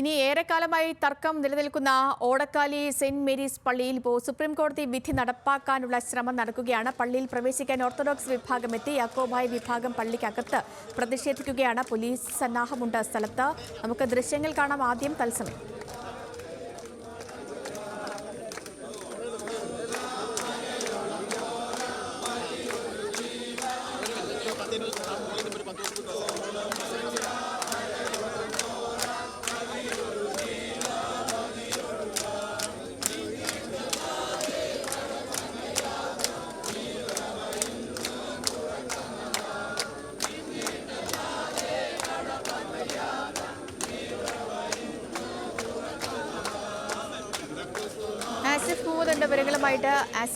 ഇനി ഏറെക്കാലമായി തർക്കം നിലനിൽക്കുന്ന ഓടക്കാലി സെന്റ് മേരീസ് പള്ളിയിൽ ഇപ്പോൾ സുപ്രീംകോടതി വിധി നടപ്പാക്കാനുള്ള ശ്രമം നടക്കുകയാണ്. പള്ളിയിൽ പ്രവേശിക്കാൻ ഓർത്തഡോക്സ് വിഭാഗം എത്തി. യാക്കോബായ വിഭാഗം പള്ളിക്കകത്ത് പ്രതിഷേധിക്കുകയാണ്. പോലീസ് സന്നാഹമുണ്ട് സ്ഥലത്ത്. നമുക്ക് ദൃശ്യങ്ങൾ കാണാം ആദ്യം തത്സമയം.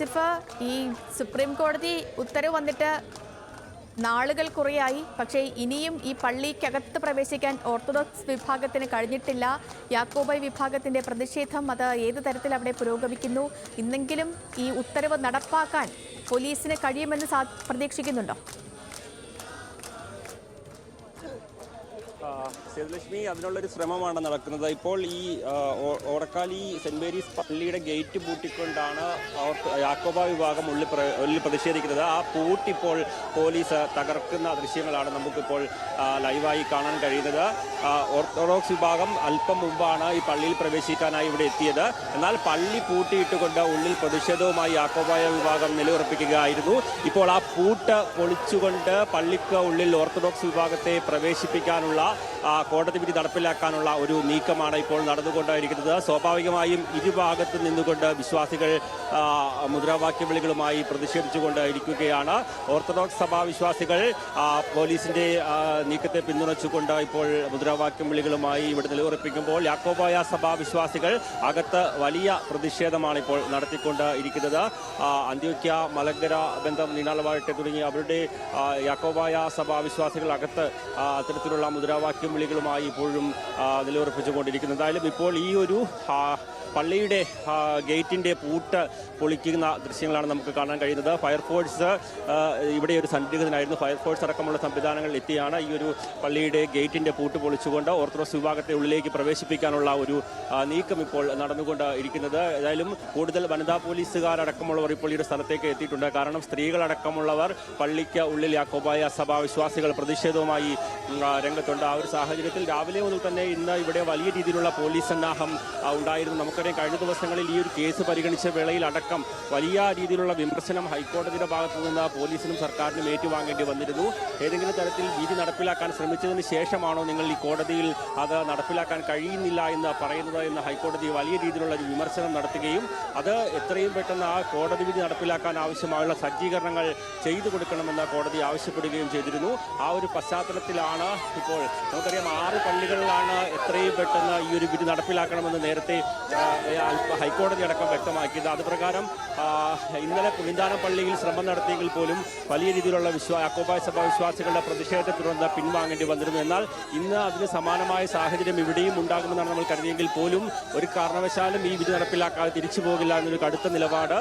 ആസിഫ് ഈ സുപ്രീം കോടതി ഉത്തരവ് വന്നിട്ട് നാളുകൾ കുറയായി. പക്ഷേ ഇനിയും ഈ പള്ളിക്കകത്ത് പ്രവേശിക്കാൻ ഓർത്തഡോക്സ് വിഭാഗത്തിന് കഴിഞ്ഞിട്ടില്ല. യാക്കോബായ് വിഭാഗത്തിന്റെ പ്രതിഷേധം അത് ഏത് തരത്തിൽ അവിടെ പുരോഗമിക്കുന്നു? ഇന്നെങ്കിലും ഈ ഉത്തരവ് നടപ്പാക്കാൻ പോലീസിന് കഴിയുമെന്ന് പ്രതീക്ഷിക്കുന്നുണ്ടോ? സേതുലക്ഷ്മി അതിനുള്ളൊരു ശ്രമമാണ് നടക്കുന്നത്. ഇപ്പോൾ ഈ ഓടക്കാലി സെന്റ് മേരീസ് പള്ളിയുടെ ഗേറ്റ് പൂട്ടിക്കൊണ്ടാണ് അവർ യാക്കോബ വിഭാഗം ഉള്ളിൽ ഉള്ളിൽ പ്രതിഷേധിക്കുന്നത്. ആ പൂട്ടിപ്പോൾ പോലീസ് തകർക്കുന്ന ദൃശ്യങ്ങളാണ് നമുക്കിപ്പോൾ ലൈവായി കാണാൻ കഴിയുന്നത്. ഓർത്തഡോക്സ് വിഭാഗം അല്പം മുമ്പാണ് ഈ പള്ളിയിൽ പ്രവേശിക്കാനായി ഇവിടെ എത്തിയത്. എന്നാൽ പള്ളി പൂട്ടിയിട്ടുകൊണ്ട് ഉള്ളിൽ പ്രതിഷേധവുമായി യാക്കോബായ വിഭാഗം നിലയുറപ്പിക്കുകയായിരുന്നു. ഇപ്പോൾ ആ പൂട്ട് പൊളിച്ചുകൊണ്ട് പള്ളിക്ക് ഉള്ളിൽ ഓർത്തഡോക്സ് വിഭാഗത്തെ പ്രവേശിപ്പിക്കാനുള്ള കോടതി വിധി നടപ്പിലാക്കാനുള്ള ഒരു നീക്കമാണ് ഇപ്പോൾ നടന്നുകൊണ്ടിരിക്കുന്നത് സ്വാഭാവികമായും ഇരുഭാഗത്ത് നിന്നുകൊണ്ട് വിശ്വാസികൾ മുദ്രാവാക്യ വിളികളുമായി പ്രതിഷേധിച്ചുകൊണ്ട് ഇരിക്കുകയാണ് ഓർത്തഡോക്സ് സഭാ വിശ്വാസികൾ പോലീസിന്റെ നീക്കത്തെ പിന്തുണച്ചുകൊണ്ട് ഇപ്പോൾ മുദ്രാവാക്യം വിളികളുമായി ഇവിടെ നിലയുറപ്പിക്കുമ്പോൾ യാക്കോബായ സഭാ വിശ്വാസികൾ അകത്ത് വലിയ പ്രതിഷേധമാണ് ഇപ്പോൾ നടത്തിക്കൊണ്ട് ഇരിക്കുന്നത് അന്ത്യോക്യ മലങ്കര ബന്ധം നീണാളവാഴ്ട്ടെ തുടങ്ങി അവരുടെ യാക്കോബായ സഭാ വിശ്വാസികൾ അകത്ത് അത്തരത്തിലുള്ള മുദ്രാവാക്യം വിളികളുമായി ഇപ്പോഴും നിലയുറപ്പിച്ചുകൊണ്ടിരിക്കുന്നത്. നിലയുറപ്പിച്ചുകൊണ്ടിരിക്കുന്നു എന്തായാലും ഇപ്പോൾ ഈ ഒരു പള്ളിയുടെ ഗേറ്റിന്റെ പൂട്ട് പൊളിക്കുന്ന ദൃശ്യങ്ങളാണ് നമുക്ക് കാണാൻ കഴിയുന്നത്. ഫയർഫോഴ്സ് ഇവിടെ ഒരു സന്നിഗ്ധനായിരുന്നു ഫയർഫോഴ്സ് അടക്കമുള്ള സംവിധാനങ്ങൾ എത്തിയാണ് ഈ ഒരു പള്ളിയുടെ ഗേറ്റിന്റെ പൂട്ട് പൊളിച്ചുകൊണ്ട് ഓർത്തഡോക്സ് വിഭാഗത്തെ ഉള്ളിലേക്ക് പ്രവേശിപ്പിക്കാനുള്ള ഒരു നീക്കം ഇപ്പോൾ നടന്നുകൊണ്ട് ഇരിക്കുന്നത് ഏതായാലും കൂടുതൽ വനിതാ പോലീസുകാരടക്കമുള്ളവർ ഇപ്പോൾ ഈ ഒരു സ്ഥലത്തേക്ക് എത്തിയിട്ടുണ്ട്. കാരണം സ്ത്രീകളടക്കമുള്ളവർ പള്ളിക്ക് ഉള്ളിൽ യാക്കോബായ സഭാ വിശ്വാസികൾ പ്രതിഷേധവുമായി രംഗത്തുണ്ട്. ആ ഒരു സാഹചര്യത്തിൽ രാവിലെ മുതൽ തന്നെ ഇന്ന് ഇവിടെ വലിയ രീതിയിലുള്ള പോലീസ് സന്നാഹം ഉണ്ടായിരുന്നു. ഉണ്ടായിരുന്നു നമുക്കറിയാം കഴിഞ്ഞ ദിവസങ്ങളിൽ ഈ ഒരു കേസ് പരിഗണിച്ച വേളയിൽ അടക്കം വലിയ രീതിയിലുള്ള വിമർശനം ഹൈക്കോടതിയുടെ ഭാഗത്തു നിന്ന് പോലീസിനും സർക്കാരിനും ഏറ്റുവാങ്ങേണ്ടി വന്നിരുന്നു. ഏതെങ്കിലും തരത്തിൽ വിധി നടപ്പിലാക്കാൻ ശ്രമിച്ചതിന് ശേഷമാണോ നിങ്ങൾ ഈ കോടതിയിൽ അത് നടപ്പിലാക്കാൻ കഴിയുന്നില്ല എന്ന് പറയുന്നത് എന്ന് ഹൈക്കോടതി വലിയ രീതിയിലുള്ള ഒരു വിമർശനം നടത്തുകയും അത് എത്രയും പെട്ടെന്ന് ആ കോടതി വിധി നടപ്പിലാക്കാൻ ആവശ്യമായുള്ള സജ്ജീകരണങ്ങൾ ചെയ്തു കൊടുക്കണമെന്ന് കോടതി ആവശ്യപ്പെടുകയും ചെയ്തിരുന്നു. ആ ഒരു പശ്ചാത്തലത്തിലാണ് ഇപ്പോൾ നമുക്കറിയാം ആറ് പള്ളികളിലാണ് എത്രയും പെട്ടെന്ന് ഈ ഒരു വിധി നടപ്പിലാക്കണമെന്ന് നേരത്തെ ഹൈക്കോടതി അടക്കം വ്യക്തമാക്കിയത്. അത് പ്രകാരം ഇന്നലെ പുളിന്താനം പള്ളിയിൽ ശ്രമം നടത്തിയെങ്കിൽ പോലും വലിയ രീതിയിലുള്ള വിശ്വാ യാക്കോബായ സഭ വിശ്വാസികളുടെ പ്രതിഷേധത്തെ തുടർന്ന് പിൻവാങ്ങേണ്ടി വന്നിരുന്നു. എന്നാൽ ഇന്ന് അതിന് സമാനമായ സാഹചര്യം ഇവിടെയും ഉണ്ടാകുമെന്നാണ് നമ്മൾ കരുതിയെങ്കിൽ പോലും ഒരു കാരണവശാലും ഈ വിധി നടപ്പിലാക്കാതെ തിരിച്ചു പോകില്ല എന്നൊരു കടുത്ത നിലപാട്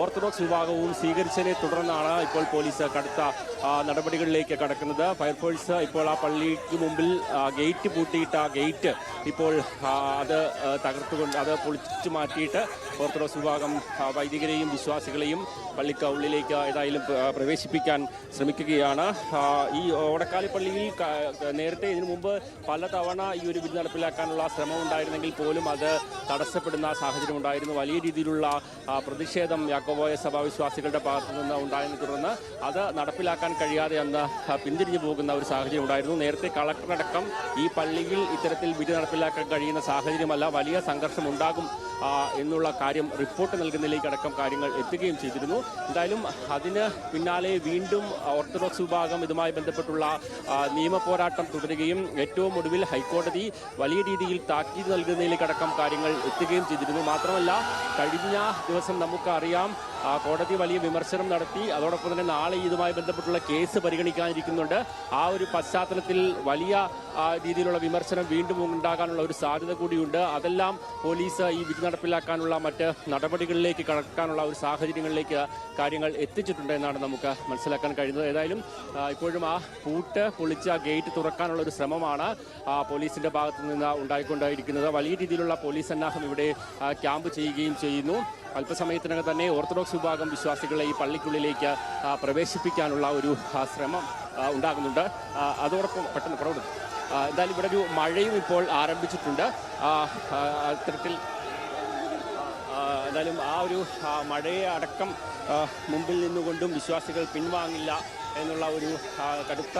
ഓർത്തഡോക്സ് വിഭാഗവും സ്വീകരിച്ചതിനെ തുടർന്നാണ് ഇപ്പോൾ പോലീസ് കടുത്ത നടപടികളിലേക്ക് കടക്കുന്നത്. ഫയർഫോഴ്സ് ഇപ്പോൾ ആ പള്ളിക്ക് മുമ്പിൽ ഗേറ്റ് പൂട്ടിയിട്ട് ആ ഗേറ്റ് ഇപ്പോൾ അത് തകർത്തുകൊണ്ട് അത് പൊളിച്ചു മാറ്റിയിട്ട് ഓർത്തഡോക്സ് വിഭാഗം വൈദികരെയും വിശ്വാസികളെയും പള്ളിക്ക് ഉള്ളിലേക്ക് ഏതായാലും പ്രവേശിപ്പിക്കാൻ ശ്രമിക്കുകയാണ്. ഈ ഓടക്കാലി പള്ളിയിൽ നേരത്തെ ഇതിനു മുമ്പ് പലതവണ ഈ ഒരു വിധി നടപ്പിലാക്കാനുള്ള ശ്രമം ഉണ്ടായിരുന്നെങ്കിൽ പോലും അത് തടസ്സപ്പെടുന്ന സാഹചര്യം ഉണ്ടായിരുന്നു. വലിയ രീതിയിലുള്ള പ്രതിഷേധം യാക്കോബോയ സഭാ വിശ്വാസികളുടെ ഭാഗത്തു നിന്ന് ഉണ്ടായതിനെ തുടർന്ന് അത് നടപ്പിലാക്കാൻ കഴിയാതെ അന്ന് പിന്തിരിഞ്ഞു പോകുന്ന ഒരു സാഹചര്യം ഉണ്ടായിരുന്നു. നേരത്തെ കളക്ടറടക്കം ഈ പള്ളിയിൽ ഇത്തരത്തിൽ വിധി നടപ്പിലാക്കാൻ കഴിയുന്ന സാഹചര്യമല്ല. വലിയ സംഘർഷം ഉണ്ടാകും എന്നുള്ള കാര്യം റിപ്പോർട്ട് നൽകുന്നതിലേക്കടക്കം കാര്യങ്ങൾ എത്തുകയും ചെയ്തിരുന്നു. എന്തായാലും അതിന് പിന്നാലെ വീണ്ടും ഓർത്തഡോക്സ് വിഭാഗം ഇതുമായി ബന്ധപ്പെട്ടുള്ള നിയമ പോരാട്ടം തുടരുകയും ഏറ്റവും ഒടുവിൽ ഹൈക്കോടതി വലിയ രീതിയിൽ താക്കീത് നൽകുന്നതിലേക്കടക്കം കാര്യങ്ങൾ എത്തുകയും ചെയ്തിരുന്നു. മാത്രമല്ല കഴിഞ്ഞ ദിവസം നമുക്കറിയാം കോടതി വലിയ വിമർശനം നടത്തി. അതോടൊപ്പം തന്നെ നാളെ ഇതുമായി ബന്ധപ്പെട്ടുള്ള കേസ് പരിഗണിക്കാനിരിക്കുന്നുണ്ട്. ആ ഒരു പശ്ചാത്തലത്തിൽ വലിയ രീതിയിലുള്ള വിമർശനം വീണ്ടും ഉണ്ടാകാനുള്ള ഒരു സാധ്യത കൂടിയുണ്ട്. അതെല്ലാം പോലീസ് ഈ വിധി നടപ്പിലാക്കാനുള്ള മറ്റ് നടപടികളിലേക്ക് കടക്കാനുള്ള ഒരു സാഹചര്യങ്ങളിലേക്ക് കാര്യങ്ങൾ എത്തിച്ചിട്ടുണ്ട് എന്നാണ് നമുക്ക് മനസ്സിലാക്കാൻ കഴിയുന്നത്. ഏതായാലും ഇപ്പോഴും ആ പൂട്ട് പൊളിച്ച് ആ ഗേറ്റ് തുറക്കാനുള്ള ഒരു ശ്രമമാണ് പോലീസിന്റെ ഭാഗത്തു നിന്ന് ഉണ്ടായിക്കൊണ്ടായിരിക്കുന്നത് വലിയ രീതിയിലുള്ള പോലീസ് സന്നാഹം ഇവിടെ ക്യാമ്പ് ചെയ്യുകയും ചെയ്യുന്നു. അല്പസമയത്തിനകം തന്നെ ഓർത്തഡോക്സ് വിഭാഗം വിശ്വാസികളെ ഈ പള്ളിക്കുള്ളിലേക്ക് പ്രവേശിപ്പിക്കാനുള്ള ഒരു ശ്രമം ഉണ്ടാകുന്നുണ്ട്. അതോടൊപ്പം പെട്ടെന്ന് പ്രൗഢ എന്തായാലും ഇവിടെ ഒരു മഴയും ഇപ്പോൾ ആരംഭിച്ചിട്ടുണ്ട്. അത്തരത്തിൽ എന്തായാലും ആ ഒരു മഴയെ അടക്കം മുമ്പിൽ നിന്നുകൊണ്ടും വിശ്വാസികൾ പിൻവാങ്ങില്ല എന്നുള്ള ഒരു കടുത്ത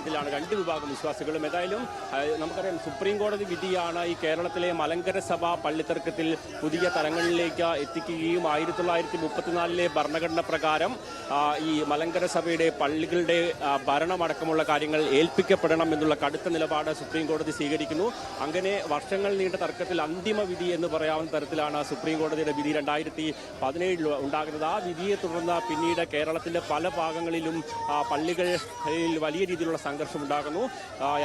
ഇതിലാണ് രണ്ട് വിഭാഗം വിശ്വാസികളും. ഏതായാലും നമുക്കറിയാം സുപ്രീം കോടതി വിധിയാണ് ഈ കേരളത്തിലെ മലങ്കര സഭ പള്ളിത്തർക്കത്തിൽ പുതിയ തലങ്ങളിലേക്ക് എത്തിക്കുകയും ആയിരത്തി തൊള്ളായിരത്തി മുപ്പത്തിനാലിലെ ഭരണഘടന പ്രകാരം ഈ മലങ്കര സഭയുടെ പള്ളികളുടെ ഭരണമടക്കമുള്ള കാര്യങ്ങൾ ഏൽപ്പിക്കപ്പെടണം എന്നുള്ള കടുത്ത നിലപാട് സുപ്രീം കോടതി സ്വീകരിക്കുന്നു. അങ്ങനെ വർഷങ്ങൾ നീണ്ട തർക്കത്തിൽ അന്തിമ വിധി എന്ന് പറയാവുന്ന തരത്തിലാണ് സുപ്രീം കോടതിയുടെ വിധി രണ്ടായിരത്തി പതിനേഴിൽ ഉണ്ടാകുന്നത്. ആ വിധിയെ തുടർന്ന് പിന്നീട് കേരളത്തിന്റെ പല ഭാഗങ്ങളിലും പള്ളികളിൽ വലിയ രീതിയിലുള്ള സംഘർഷം ഉണ്ടാകുന്നു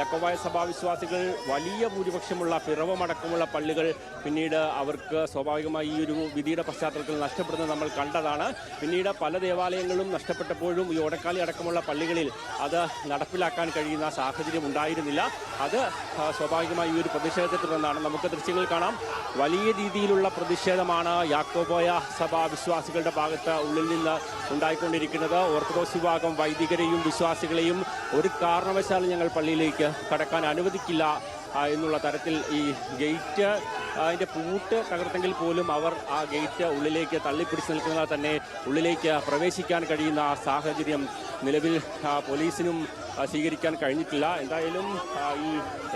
യാക്കോബായ സഭാ വിശ്വാസികൾ വലിയ ഭൂരിപക്ഷമുള്ള പിറവമടക്കമുള്ള പള്ളികൾ പിന്നീട് അവർക്ക് സ്വാഭാവികമായി ഈ ഒരു വിധിയുടെ പശ്ചാത്തലത്തിൽ നഷ്ടപ്പെടുന്നത് നമ്മൾ കണ്ടതാണ്. പിന്നീട് പല ദേവാലയങ്ങളും നഷ്ടപ്പെട്ടപ്പോഴും ഈ ഓടക്കാലി അടക്കമുള്ള പള്ളികളിൽ അത് നടപ്പിലാക്കാൻ കഴിയുന്ന സാഹചര്യം ഉണ്ടായിരുന്നില്ല. അത് സ്വാഭാവികമായി ഈ ഒരു പ്രതിഷേധത്തെ തുടർന്നാണ്. നമുക്ക് ദൃശ്യങ്ങൾ കാണാം. വലിയ രീതിയിലുള്ള പ്രതിഷേധമാണ് യാക്കോബോയ സഭാ വിശ്വാസികളുടെ ഭാഗത്ത് ഉള്ളിൽ നിന്ന് ഉണ്ടായിക്കൊണ്ടിരിക്കുന്നത്. ഓർത്തഡോക്സ് വിഭാഗം വൈദികരെയും വിശ്വാസികളെയും ഒരു കാരണവശാലും ഞങ്ങൾ പള്ളിയിലേക്ക് കടക്കാൻ അനുവദിക്കില്ല എന്നുള്ള തരത്തിൽ ഈ ഗേറ്റ് അതിന്റെ പൂട്ട് തകർത്തെങ്കിൽ പോലും അവർ ആ ഗേറ്റ് ഉള്ളിലേക്ക് തള്ളിപ്പിടിച്ച് നിൽക്കുന്നത് തന്നെ ഉള്ളിലേക്ക് പ്രവേശിക്കാൻ കഴിയുന്ന ആ സാഹചര്യം നിലവിൽ പോലീസിനും സ്വീകരിക്കാൻ കഴിഞ്ഞിട്ടില്ല. എന്തായാലും ഈ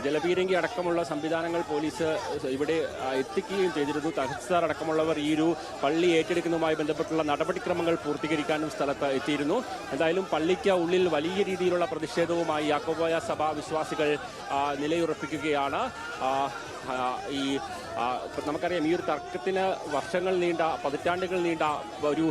ജലപീരങ്കി അടക്കമുള്ള സംവിധാനങ്ങൾ പോലീസ് ഇവിടെ എത്തിക്കുകയും ചെയ്തിരുന്നു. തഹസിൽദാർ അടക്കമുള്ളവർ ഈ ഒരു പള്ളി ഏറ്റെടുക്കുന്നതുമായി ബന്ധപ്പെട്ടുള്ള നടപടിക്രമങ്ങൾ പൂർത്തീകരിക്കാനും സ്ഥലത്ത് എത്തിയിരുന്നു. എന്തായാലും പള്ളിക്ക് ഉള്ളിൽ വലിയ രീതിയിലുള്ള പ്രതിഷേധവുമായി യാക്കോബോയ സഭാ വിശ്വാസികൾ നിലയുറപ്പിക്കുകയാണ്. ആ, ആ, ഈ ആ, ഇപ്പം നമുക്കറിയാം ഈ ഒരു തർക്കത്തിന് വർഷങ്ങൾ നീണ്ട പതിറ്റാണ്ടുകൾ നീണ്ട ഒരു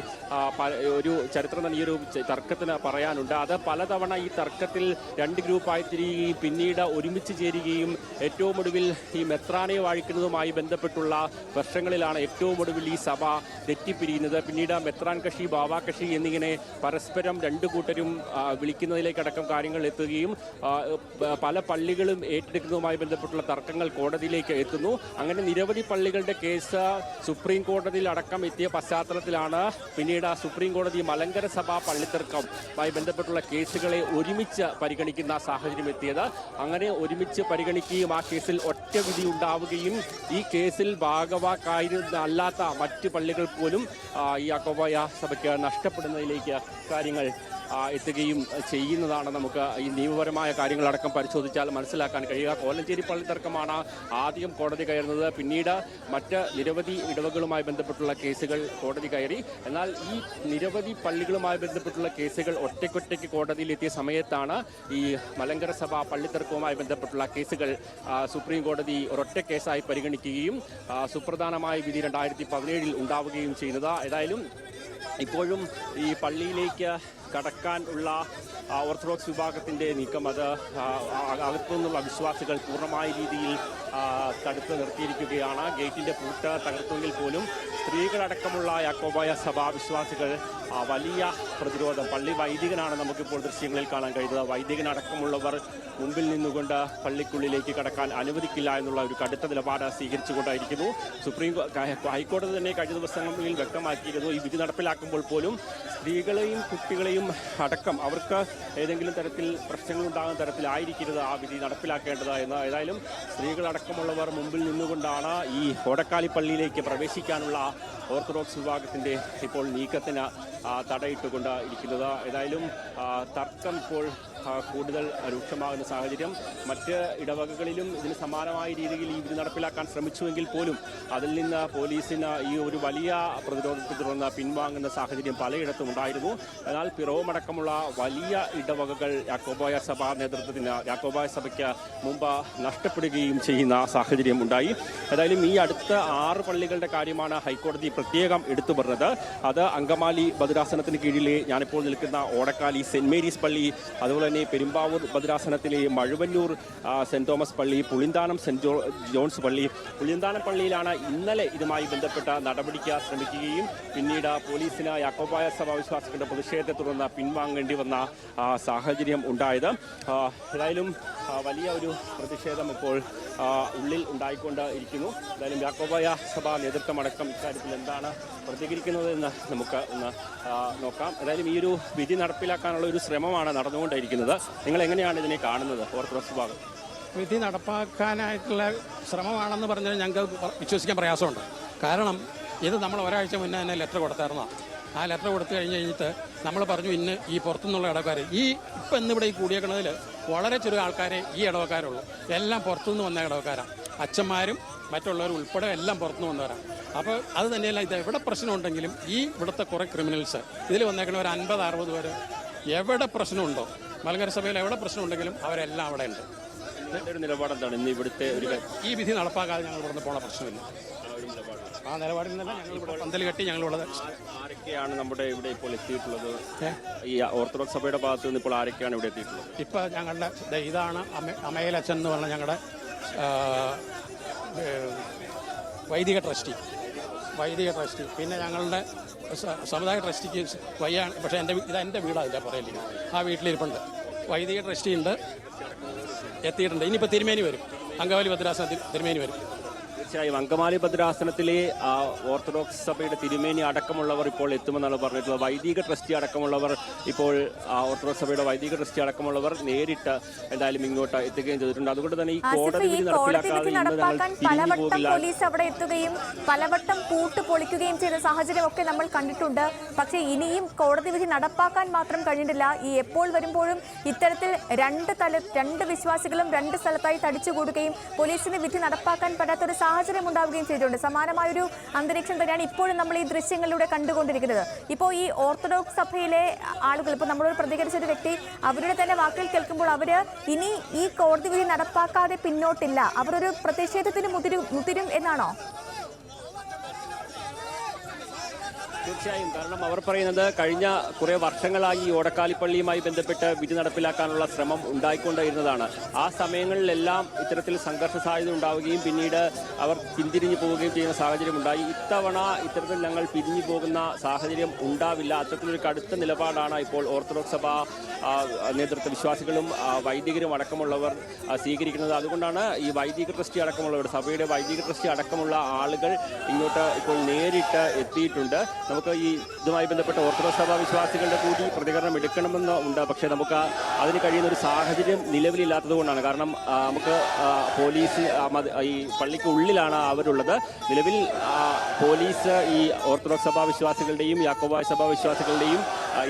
ഒരു ചരിത്രം തന്നെ ഈ ഒരു തർക്കത്തിന് പറയാനുണ്ട്. അത് പലതവണ ഈ തർക്കത്തിൽ രണ്ട് ഗ്രൂപ്പായി തിരിയുകയും പിന്നീട് ഒരുമിച്ച് ചേരുകയും ഏറ്റവും ഒടുവിൽ ഈ മെത്രാനെ വാഴിക്കുന്നതുമായി ബന്ധപ്പെട്ടുള്ള വർഷങ്ങളിലാണ് ഏറ്റവും ഒടുവിൽ ഈ സഭ തെറ്റിപ്പിരിയുന്നത്. പിന്നീട് മെത്രാൻ കക്ഷി ബാബാ കക്ഷി എന്നിങ്ങനെ പരസ്പരം രണ്ടു കൂട്ടരും വിളിക്കുന്നതിലേക്കടക്കം കാര്യങ്ങൾ എത്തുകയും പല പള്ളികളും ഏറ്റെടുക്കുന്നതുമായി ബന്ധപ്പെട്ടുള്ള തർക്കങ്ങൾ കോടതിയിലേക്ക് എത്തുന്നു. അങ്ങനെ നിരവധി പള്ളികളുടെ കേസ് സുപ്രീം കോടതിയിൽ അടക്കം എത്തിയ പശ്ചാത്തലത്തിലാണ്. പിന്നീട് ആ സുപ്രീം കോടതി മലങ്കര സഭാ പള്ളിത്തർക്കവുമായി ബന്ധപ്പെട്ടുള്ള കേസുകളെ ഒരുമിച്ച് പരിഗണിക്കുന്ന സാഹചര്യം എത്തിയത്. അങ്ങനെ ഒരുമിച്ച് പരിഗണിക്കുകയും ആ കേസിൽ ഒറ്റ വിധി ഉണ്ടാവുകയും ഈ കേസിൽ ഭാഗവാക്കായിരുന്ന അല്ലാത്ത മറ്റ് പള്ളികൾ പോലും ഈ അക്കോബായ സഭയ്ക്ക് നഷ്ടപ്പെടുന്നതിലേക്ക് കാര്യങ്ങൾ എത്തുകയും ചെയ്യുന്നതാണ് നമുക്ക് ഈ നിയമപരമായ കാര്യങ്ങളടക്കം പരിശോധിച്ചാൽ മനസ്സിലാക്കാൻ കഴിയുക. കോലഞ്ചേരി പള്ളി തർക്കമാണ് ആദ്യം കോടതി കയറുന്നത്. പിന്നീട് മറ്റ് നിരവധി ഇടവകളുമായി ബന്ധപ്പെട്ടുള്ള കേസുകൾ കോടതി കയറി. എന്നാൽ ഈ നിരവധി പള്ളികളുമായി ബന്ധപ്പെട്ടുള്ള കേസുകൾ ഒറ്റയ്ക്കൊറ്റയ്ക്ക് കോടതിയിൽ എത്തിയ സമയത്താണ് ഈ മലങ്കര സഭ പള്ളിത്തർക്കവുമായി ബന്ധപ്പെട്ടുള്ള കേസുകൾ സുപ്രീം കോടതി ഒരൊറ്റ കേസായി പരിഗണിക്കുകയും സുപ്രധാനമായ വിധി രണ്ടായിരത്തി പതിനേഴിൽ ഉണ്ടാവുകയും ചെയ്യുന്നത്. ഏതായാലും ഇപ്പോഴും ഈ പള്ളിയിലേക്ക് കടക്കാൻ ഉള്ള ഓർത്തഡോക്സ് വിഭാഗത്തിന്റെ നീക്കം അത് അകത്തുനിന്നുള്ള വിശ്വാസികൾ പൂർണമായ രീതിയിൽ തടുത്ത് നിർത്തിയിരിക്കുകയാണ്. ഗേറ്റിന്റെ പൂട്ട് തകർത്തുമെങ്കിൽ പോലും സ്ത്രീകളടക്കമുള്ള യാക്കോബായ സഭാ വിശ്വാസികൾ വലിയ പ്രതിരോധം പള്ളി വൈദികനാണ് നമുക്കിപ്പോൾ ദൃശ്യങ്ങളിൽ കാണാൻ കഴിയുന്നത്. വൈദികനടക്കമുള്ളവർ മുമ്പിൽ നിന്നുകൊണ്ട് പള്ളിക്കുള്ളിലേക്ക് കടക്കാൻ അനുവദിക്കില്ല എന്നുള്ള ഒരു കടുത്ത നിലപാട് സ്വീകരിച്ചുകൊണ്ടായിരിക്കുന്നു. സുപ്രീം ഹൈക്കോടതി തന്നെ കഴിഞ്ഞ ദിവസങ്ങളിൽ വ്യക്തമാക്കിയിരുന്നു. ഈ വിധി നടപ്പിലാക്കുമ്പോൾ പോലും സ്ത്രീകളെയും കുട്ടികളെയും അടക്കം അവർക്ക് ഏതെങ്കിലും തരത്തിൽ പ്രശ്നങ്ങൾ ഉണ്ടാകുന്ന തരത്തിലായിരിക്കരുത് ആ വിധി നടപ്പിലാക്കേണ്ടത് എന്ന്. ഏതായാലും സ്ത്രീകളടക്കമുള്ളവർ മുമ്പിൽ നിന്നുകൊണ്ടാണ് ഈ ഓടക്കാലിപ്പള്ളിയിലേക്ക് പ്രവേശിക്കാനുള്ള ഓർത്തഡോക്സ് വിഭാഗത്തിന്റെ ഇപ്പോൾ നീക്കത്തിന് തടയിട്ടുകൊണ്ട് ഇരിക്കുന്നത്. ഏതായാലും തർക്കം ഇപ്പോൾ കൂടുതൽ രൂക്ഷമാകുന്ന സാഹചര്യം. മറ്റ് ഇടവകകളിലും ഇതിന് സമാനമായ രീതിയിൽ ഈ വിധി നടപ്പിലാക്കാൻ ശ്രമിച്ചുവെങ്കിൽ പോലും അതിൽ നിന്ന് പോലീസിന് ഈ ഒരു വലിയ പ്രതിരോധത്തെ തുടർന്ന് പിൻവാങ്ങുന്ന സാഹചര്യം പലയിടത്തും ഉണ്ടായിരുന്നു. എന്നാൽ പിറവുമടക്കമുള്ള വലിയ ഇടവകകൾ യാക്കോബായ സഭ നേതൃത്വത്തിന് യാക്കോബായ സഭയ്ക്ക് മുമ്പ് നഷ്ടപ്പെടുകയും ചെയ്യുന്ന സാഹചര്യം ഉണ്ടായി. ഏതായാലും ഈ അടുത്ത ആറ് പള്ളികളുടെ കാര്യമാണ് ഹൈക്കോടതി പ്രത്യേകം എടുത്തു പറഞ്ഞത്. അത് അങ്കമാലി ഭദ്രാസനത്തിന് കീഴിലെ ഞാനിപ്പോൾ നിൽക്കുന്ന ഓടക്കാലി സെന്റ് മേരീസ് പള്ളി അതുപോലെ തന്നെ പെരുമ്പാവൂർ ഭദ്രാസനത്തിലെ മഴുവന്നൂർ സെന്റ് തോമസ് പള്ളി പുളിന്താനം സെന്റ് ജോ ജോൺസ് പള്ളി. പുളിന്താനം പള്ളിയിലാണ് ഇന്നലെ ഇതുമായി ബന്ധപ്പെട്ട നടപടിക്ക് ശ്രമിക്കുകയും പിന്നീട് പോലീസിന് യാക്കോബായ സഭാ വിശ്വാസികളുടെ പ്രതിഷേധത്തെ തുടർന്ന് പിൻവാങ്ങേണ്ടി വന്ന സാഹചര്യം ഉണ്ടായത്. ഏതായാലും വലിയ ഒരു പ്രതിഷേധം ഇപ്പോൾ ഉള്ളിൽ ഉണ്ടായിക്കൊണ്ട് ഇരിക്കുന്നു. എന്തായാലും യാക്കോബായ സഭാ നേതൃത്വമടക്കം ഇക്കാര്യത്തിൽ എന്താണ് പ്രതികരിക്കുന്നത് എന്ന് നമുക്ക് ഒന്ന് നോക്കാം. ഏതായാലും ഈ ഒരു വിധി നടപ്പിലാക്കാനുള്ള ഒരു ശ്രമമാണ് നടന്നുകൊണ്ടിരിക്കുന്നത് നിങ്ങൾ എങ്ങനെയാണ് ഇതിനെ കാണുന്നത്? ഓർത്തഡോക്സ് വിഭാഗം വിധി നടപ്പാക്കാനായിട്ടുള്ള ശ്രമമാണെന്ന് പറഞ്ഞാൽ ഞങ്ങൾക്ക് വിശ്വസിക്കാൻ പ്രയാസമുണ്ട്. കാരണം ഇത് നമ്മൾ ഒരാഴ്ച മുന്നേ തന്നെ ലെറ്റർ കൊടുത്തായിരുന്നതാണ് ആ ലെറ്റർ കൊടുത്തു കഴിഞ്ഞ് കഴിഞ്ഞിട്ട് നമ്മൾ പറഞ്ഞു ഇന്ന് ഈ പുറത്തുനിന്നുള്ള ഇടവക്കാർ ഈ ഇപ്പം ഇന്നിവിടെ ഈ കൂടിയേക്കണതിൽ വളരെ ചെറിയ ആൾക്കാരെ ഈ ഇടവക്കാരുള്ളൂ. എല്ലാം പുറത്തുനിന്ന് വന്ന ഇടവക്കാരാണ് അച്ഛന്മാരും മറ്റുള്ളവർ ഉൾപ്പെടെ എല്ലാം പുറത്തുനിന്ന് വന്നവരാണ് അപ്പോൾ അത് തന്നെയല്ല ഇത് എവിടെ പ്രശ്നമുണ്ടെങ്കിലും ഈ ഇവിടുത്തെ കുറേ ക്രിമിനൽസ് ഇതിൽ വന്നേക്കണ ഒരു അൻപത് അറുപത് പേര് എവിടെ പ്രശ്നമുണ്ടോ സഭയിൽ എവിടെ പ്രശ്നമുണ്ടെങ്കിലും അവരെല്ലാം അവിടെ ഉണ്ട്. നിലപാടെന്താണ് ഒരു നിലപാട് എന്താണ് ഇന്ന് ഇവിടുത്തെ ഒരു ഈ വിധി നടപ്പാക്കാതെ ഞങ്ങൾ ഇവിടുന്ന് പോണ പ്രശ്നമില്ല. ആ നിലപാടിൽ നിന്നല്ല ഞങ്ങൾ ഇവിടെ പന്തൽ കെട്ടി ഞങ്ങളുള്ളത് ആരൊക്കെയാണ് നമ്മുടെ ഇവിടെ ഇപ്പോൾ എത്തിയിട്ടുള്ളത്? ഈ ഓർത്തഡോക്സ് സഭയുടെ ഭാഗത്ത് നിന്ന് ഇപ്പോൾ ആരൊക്കെയാണ് ഇവിടെ എത്തിയിട്ടുള്ളത്? ഇപ്പം ഞങ്ങളുടെ ഇതാണ് അമ അമയലച്ചൻ എന്ന് പറഞ്ഞ ഞങ്ങളുടെ വൈദിക ട്രസ്റ്റി. വൈദിക ട്രസ്റ്റി. പിന്നെ ഞങ്ങളുടെ സമുദായ ട്രസ്റ്റിക്ക് വയ്യാണ്. പക്ഷെ എന്റെ ഇത് എന്റെ വീടാണ് പറയില്ല. ആ വീട്ടിലിരിപ്പുണ്ട്. വൈദിക ട്രസ്റ്റി ഉണ്ട് എത്തിയിട്ടുണ്ട്. ഇനിയിപ്പോൾ തിരുമേനി വരും. അങ്കവലി ഭദ്രാസന തിരുമേനി വരും. തീർച്ചയായും. അങ്കമാലി ഭദ്രാസനത്തിലെ ആ, ഓർത്തഡോക്സ് സഭയുടെ തിരുമേനി അടക്കമുള്ളവർ ഇപ്പോൾ എത്തുമെന്നാണ് പറഞ്ഞിട്ടുള്ളത്. വൈദിക ട്രസ്റ്റി അടക്കമുള്ളവർ ഇപ്പോൾ ആ, ഓർത്തഡോക്സ് സഭയുടെ വൈദിക ട്രസ്റ്റി അടക്കമുള്ളവർ നേരിട്ട് എന്തായാലും ഇങ്ങോട്ട് എത്തുകയും ചെയ്തിട്ടുണ്ട്. അതുകൊണ്ട് തന്നെ ഈ കോടതി വിധി നടപ്പിലാക്കാതെ ഇന്ന് ഞങ്ങൾ നടപ്പാക്കാൻ തിരിഞ്ഞു പലവട്ടം പോകില്ല പോലീസ് അവിടെ എത്തുകയും പലവട്ടം പൂട്ട് പൊളിക്കുകയും ചെയ്ത സാഹചര്യമൊക്കെ നമ്മൾ കണ്ടിട്ടുണ്ട്. പക്ഷേ ഇനിയും കോടതി വിധി നടപ്പാക്കാൻ മാത്രം കഴിഞ്ഞിട്ടില്ല. ഈ എപ്പോൾ വരുമ്പോഴും ഇത്തരത്തിൽ രണ്ട് തല രണ്ട് വിശ്വാസികളും രണ്ട് സ്ഥലത്തായി തടിച്ചുകൂടുകയും പോലീസിന് വിധി നടപ്പാക്കാൻ പറ്റാത്ത ഒരു സാഹചര്യം ഉണ്ടാവുകയും ചെയ്തിട്ടുണ്ട്. സമാനമായൊരു അന്തരീക്ഷം തന്നെയാണ് ഇപ്പോഴും നമ്മൾ ഈ ദൃശ്യങ്ങളിലൂടെ കണ്ടുകൊണ്ടിരിക്കുന്നത്. ഇപ്പോൾ ഈ ഓർത്തഡോക്സ് സഭയിലെ ആളുകൾ ഇപ്പോൾ നമ്മളോട് പ്രതികരിച്ച ഒരു വ്യക്തി അവരുടെ തന്നെ വാക്കുകൾ കേൾക്കുമ്പോൾ അവർ ഇനി ഈ കോടതി വിധി നടപ്പാക്കാതെ പിന്നോട്ടില്ല. അവരൊരു പ്രതിഷേധത്തിന് മുതിരും മുതിരും എന്നാണോ? തീർച്ചയായും. കാരണം അവർ പറയുന്നത് കഴിഞ്ഞ കുറേ വർഷങ്ങളായി ഈ ഓടക്കാലിപ്പള്ളിയുമായി ബന്ധപ്പെട്ട് വിധി നടപ്പിലാക്കാനുള്ള ശ്രമം ഉണ്ടായിക്കൊണ്ടിരുന്നതാണ് ആ സമയങ്ങളിലെല്ലാം ഇത്തരത്തിൽ സംഘർഷ സാധ്യത ഉണ്ടാവുകയും പിന്നീട് അവർ പിന്തിരിഞ്ഞു പോവുകയും ചെയ്യുന്ന സാഹചര്യം ഉണ്ടായി. ഇത്തവണ ഇത്തരത്തിൽ ഞങ്ങൾ പിരിഞ്ഞു പോകുന്ന സാഹചര്യം ഉണ്ടാവില്ല. അത്തരത്തിലൊരു കടുത്ത നിലപാടാണ് ഇപ്പോൾ ഓർത്തഡോക്സ് സഭ നേതൃത്വ വിശ്വാസികളും വൈദികരും അടക്കമുള്ളവർ സ്വീകരിക്കുന്നത്. അതുകൊണ്ടാണ് ഈ വൈദിക ട്രസ്റ്റി അടക്കമുള്ളവർ സഭയുടെ വൈദിക ട്രസ്റ്റി അടക്കമുള്ള ആളുകൾ ഇങ്ങോട്ട് ഇപ്പോൾ നേരിട്ട് എത്തിയിട്ടുണ്ട്. നമുക്ക് ഈ ഇതുമായി ബന്ധപ്പെട്ട ഓർത്തഡോക്സ് സഭാ വിശ്വാസികളുടെ കൂടി പ്രതികരണം എടുക്കണമെന്ന് ഉണ്ട്. പക്ഷേ നമുക്ക് അതിന് കഴിയുന്ന ഒരു സാഹചര്യം നിലവിലില്ലാത്തത് കൊണ്ടാണ്. കാരണം നമുക്ക് പോലീസ് ഈ പള്ളിക്ക് ഉള്ളിലാണ് അവരുള്ളത്. നിലവിൽ പോലീസ് ഈ ഓർത്തഡോക്സ് സഭാ വിശ്വാസികളുടെയും യാക്കോബായ സഭാ വിശ്വാസികളുടെയും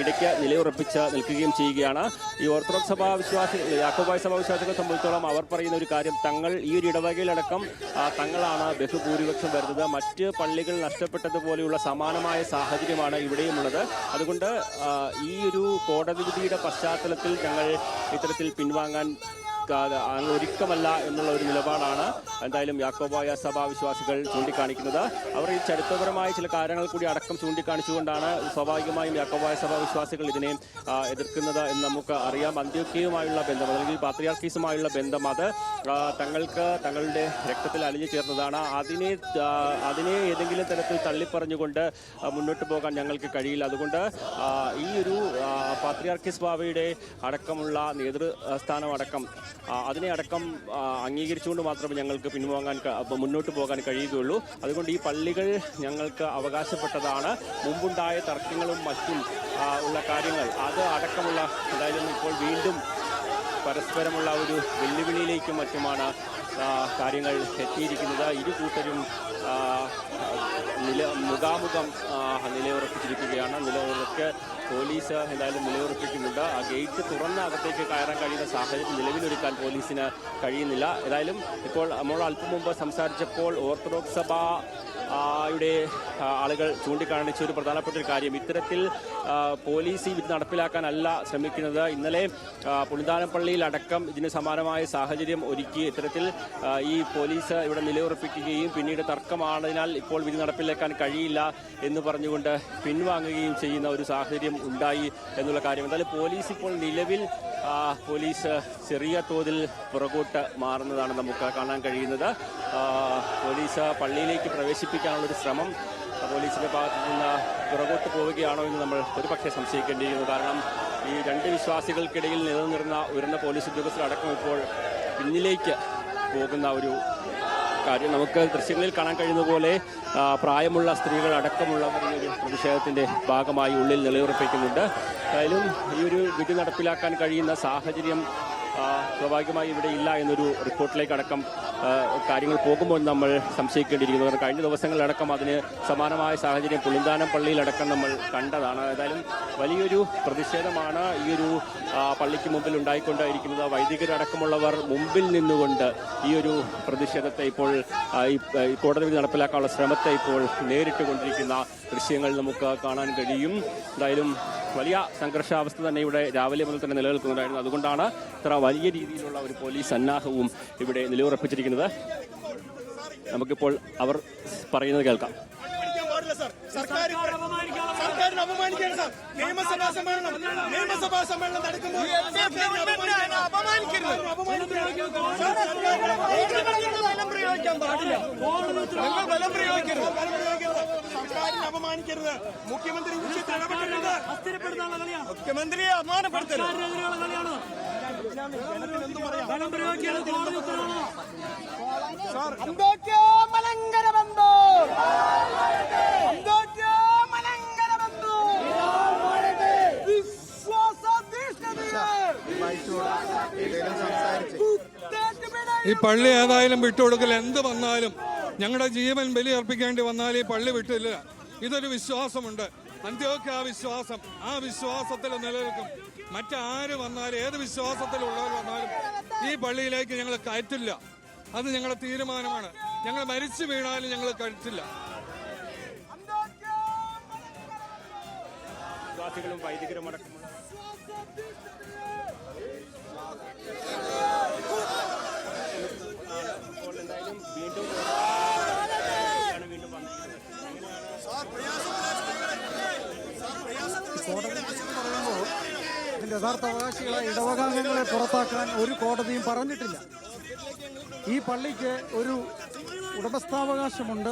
ഇടയ്ക്ക് നിലയുറപ്പിച്ച് നിൽക്കുകയും ചെയ്യുകയാണ്. ഈ ഓർത്തഡോക്സ് സഭാ വിശ്വാസി യാക്കോബായ സഭാ വിശ്വാസികളെ സംബന്ധിച്ചോളം അവർ പറയുന്ന ഒരു കാര്യം തങ്ങൾ ഈ ഒരു ഇടവകയിലടക്കം തങ്ങളാണ് ബഹുഭൂരിപക്ഷം വരുന്നത്. മറ്റ് പള്ളികൾ നഷ്ടപ്പെട്ടതുപോലെയുള്ള സമാനമായ സാഹചര്യമാണ് ഇവിടെയുമുള്ളത്. അതുകൊണ്ട് ഈ ഒരു കോടതി വിധിയുടെ പശ്ചാത്തലത്തിൽ ഞങ്ങൾ ഇത്തരത്തിൽ പിൻവാങ്ങാൻ അങ്ങ് ഒരുക്കമല്ല എന്നുള്ള ഒരു നിലപാടാണ് എന്തായാലും യാക്കോബായ സഭാ വിശ്വാസികൾ ചൂണ്ടിക്കാണിക്കുന്നത്. അവർ ഈ ചരിത്രപരമായ ചില കാര്യങ്ങൾ കൂടി അടക്കം ചൂണ്ടിക്കാണിച്ചുകൊണ്ടാണ് സ്വാഭാവികമായും യാക്കോബായ സഭാ വിശ്വാസികൾ ഇതിനെ എതിർക്കുന്നത് എന്ന് നമുക്ക് അറിയാം. അന്ത്യോക്കയുമായുള്ള ബന്ധം അല്ലെങ്കിൽ പാത്രിയാർക്കീസുമായുള്ള ബന്ധം അത് തങ്ങൾക്ക് തങ്ങളുടെ രക്തത്തിൽ അലിഞ്ഞു ചേർന്നതാണ്. അതിനെ അതിനെ ഏതെങ്കിലും തരത്തിൽ തള്ളിപ്പറഞ്ഞുകൊണ്ട് മുന്നോട്ട് പോകാൻ ഞങ്ങൾക്ക് കഴിയില്ല. അതുകൊണ്ട് ഈ ഒരു പാത്രിയാർക്കിസ് ബാവയുടെ അടക്കമുള്ള നേതൃസ്ഥാനം അടക്കം ആ, അതിനെ അടക്കം അംഗീകരിച്ചുകൊണ്ട് മാത്രമേ ഞങ്ങൾക്ക് പിൻവാങ്ങാൻ മുന്നോട്ട് പോകാൻ കഴിയുകയുള്ളൂ. അതുകൊണ്ട് ഈ പള്ളികൾ ഞങ്ങൾക്ക് അവകാശപ്പെട്ടതാണ്. മുമ്പുണ്ടായ തർക്കങ്ങളും മറ്റും ഉള്ള കാര്യങ്ങൾ അത് അടക്കമുള്ള എന്തായാലും ഇപ്പോൾ വീണ്ടും പരസ്പരമുള്ള ഒരു വെല്ലുവിളിയിലേക്കും മറ്റുമാണ് കാര്യങ്ങൾ എത്തിയിരിക്കുന്നത്. ഇരു കൂട്ടരും നില മുഖാമുഖം നിലയുറപ്പിച്ചിരിക്കുകയാണ്. നിലയുറപ്പ് പോലീസ് എന്തായാലും നിലയുറപ്പിക്കുന്നുണ്ട്. ആ ഗേറ്റ് തുറന്ന് അകത്തേക്ക് കയറാൻ കഴിയുന്ന സാഹചര്യം നിലവിലൊരുക്കാൻ പോലീസിന് കഴിയുന്നില്ല. ഏതായാലും ഇപ്പോൾ നമ്മൾ അല്പം മുമ്പ് സംസാരിച്ചപ്പോൾ ഓർത്തഡോക്സ് സഭ യുടെ ആളുകൾ ചൂണ്ടിക്കാണിച്ച ഒരു പ്രധാനപ്പെട്ട ഒരു കാര്യം. ഇത്തരത്തിൽ പോലീസ് ഇത് നടപ്പിലാക്കാനല്ല ശ്രമിക്കുന്നത്. ഇന്നലെ അടക്കം ഇതിന് സമാനമായ സാഹചര്യം ഒരുക്കി ഇത്തരത്തിൽ ഈ പോലീസ് ഇവിടെ നിലയുറപ്പിക്കുകയും പിന്നീട് തർക്കമാണതിനാൽ ഇപ്പോൾ വിധി നടപ്പിലാക്കാൻ കഴിയില്ല എന്ന് പറഞ്ഞുകൊണ്ട് പിൻവാങ്ങുകയും ചെയ്യുന്ന ഒരു സാഹചര്യം ഉണ്ടായി എന്നുള്ള കാര്യം. എന്തായാലും പോലീസ് ഇപ്പോൾ നിലവിൽ പോലീസ് ചെറിയ തോതിൽ പുറകോട്ട് മാറുന്നതാണ് നമുക്ക് കാണാൻ കഴിയുന്നത്. പോലീസ് പള്ളിയിലേക്ക് പ്രവേശിപ്പിക്കാനുള്ളൊരു ശ്രമം പോലീസിന്റെ ഭാഗത്തു നിന്ന് പുറകോട്ട് പോവുകയാണോ എന്ന് നമ്മൾ ഒരുപക്ഷെ സംശയിക്കേണ്ടിയിരുന്നു കാരണം ഈ രണ്ട് വിശ്വാസികൾക്കിടയിൽ നിലനിന്നിരുന്ന ഉയർന്ന പോലീസ് ഉദ്യോഗസ്ഥരടക്കം ഇപ്പോൾ പിന്നിലേക്ക് പോകുന്ന ഒരു കാര്യം നമുക്ക് ദൃശ്യങ്ങളിൽ കാണാൻ കഴിയുന്ന പോലെ പ്രായമുള്ള സ്ത്രീകൾ അടക്കമുള്ളവർ ഈ ഒരു പ്രതിഷേധത്തിന്റെ ഭാഗമായി ഉള്ളിൽ നിലയുറപ്പിക്കുന്നുണ്ട്. എന്തായാലും ഈ ഒരു വിധി നടപ്പിലാക്കാൻ കഴിയുന്ന സാഹചര്യം സ്വാഭാവികമായി ഇവിടെ ഇല്ല എന്നൊരു റിപ്പോർട്ടിലേക്ക് അടക്കം ആ, കാര്യങ്ങൾ പോകുമ്പോൾ നമ്മൾ സംശയിക്കേണ്ടിയിരിക്കുന്നു. കാരണം കഴിഞ്ഞ ദിവസങ്ങളിലടക്കം അതിന് സമാനമായ സാഹചര്യം പുളിന്താനം പള്ളിയിലടക്കം നമ്മൾ കണ്ടതാണ്. ഏതായാലും വലിയൊരു പ്രതിഷേധമാണ് ഈ ഒരു പള്ളിക്ക് മുമ്പിൽ ഉണ്ടായിക്കൊണ്ടായിരിക്കുന്നത്. വൈദികരടക്കമുള്ളവർ മുമ്പിൽ നിന്നുകൊണ്ട് ഈ ഒരു പ്രതിഷേധത്തെ ഇപ്പോൾ ഈ കോടതി വിധി നടപ്പിലാക്കാനുള്ള ശ്രമത്തെ ഇപ്പോൾ നേരിട്ട് കൊണ്ടിരിക്കുന്ന ദൃശ്യങ്ങൾ നമുക്ക് കാണാൻ കഴിയും. എന്തായാലും വലിയ സംഘർഷാവസ്ഥ തന്നെ ഇവിടെ രാവിലെ മുതൽ തന്നെ നിലനിൽക്കുന്നുണ്ടായിരുന്നു. അതുകൊണ്ടാണ് ഇത്ര വലിയ രീതിയിലുള്ള ഒരു പോലീസ് സന്നാഹവും ഇവിടെ നിലയുറപ്പിച്ചിരിക്കുന്നത്. നമുക്കിപ്പോൾ അവർ പറയുന്നത് കേൾക്കാം. സർക്കാരിനെ അപമാനിക്കുകയാണ് സാർ. നിയമസഭാ സമ്മേളനം നിയമസഭാ സമ്മേളനം നടക്കുമ്പോൾ അപമാനിക്കരുത്. സാർ, അപമാനിക്കരുത്. ബലം പ്രയോഗിക്കാൻ പാടില്ല. നിങ്ങൾ ബലം പ്രയോഗിക്കരുത്. സർക്കാരിനെ അപമാനിക്കരുത്. മുഖ്യമന്ത്രി ഈ വിഷയത്തിൽ ഇടപെടരുത് മുഖ്യമന്ത്രിയെ അപമാനപ്പെടുത്തരുത്. ഈ പള്ളി ഏതായാലും വിട്ടുകൊടുക്കില്ല എന്ത് വന്നാലും ഞങ്ങളുടെ ജീവൻ ബലിയർപ്പിക്കേണ്ടി വന്നാൽ ഈ പള്ളി വിട്ടില്ല. ഇതൊരു വിശ്വാസമുണ്ട്. അന്ത്യോക്ക് ആ വിശ്വാസം. ആ വിശ്വാസത്തിൽ നിലനിൽക്കും. മറ്റാര് വന്നാലും ഏത് വിശ്വാസത്തിലുള്ളവർ വന്നാലും ഈ പള്ളിയിലേക്ക് ഞങ്ങൾ കയറ്റില്ല. അത് ഞങ്ങളുടെ തീരുമാനമാണ്. ഞങ്ങൾ മരിച്ചു വീണാലും ഞങ്ങൾ കയറ്റില്ല. വിശ്വാസികളും വൈദികരും അടക്കമുള്ള ഇപ്പോൾ എന്തായാലും വീണ്ടും ആണ് വീണ്ടും വന്നിരിക്കുന്നത് പറയുമ്പോൾ ഇതിന്റെ യഥാർത്ഥ അവകാശികളെ ഇടവകാംഗങ്ങളെ പുറത്താക്കാൻ ഒരു കോടതിയും പറഞ്ഞിട്ടില്ല. ഈ പള്ളിക്ക് ഒരു ഉടമസ്ഥാവകാശമുണ്ട്.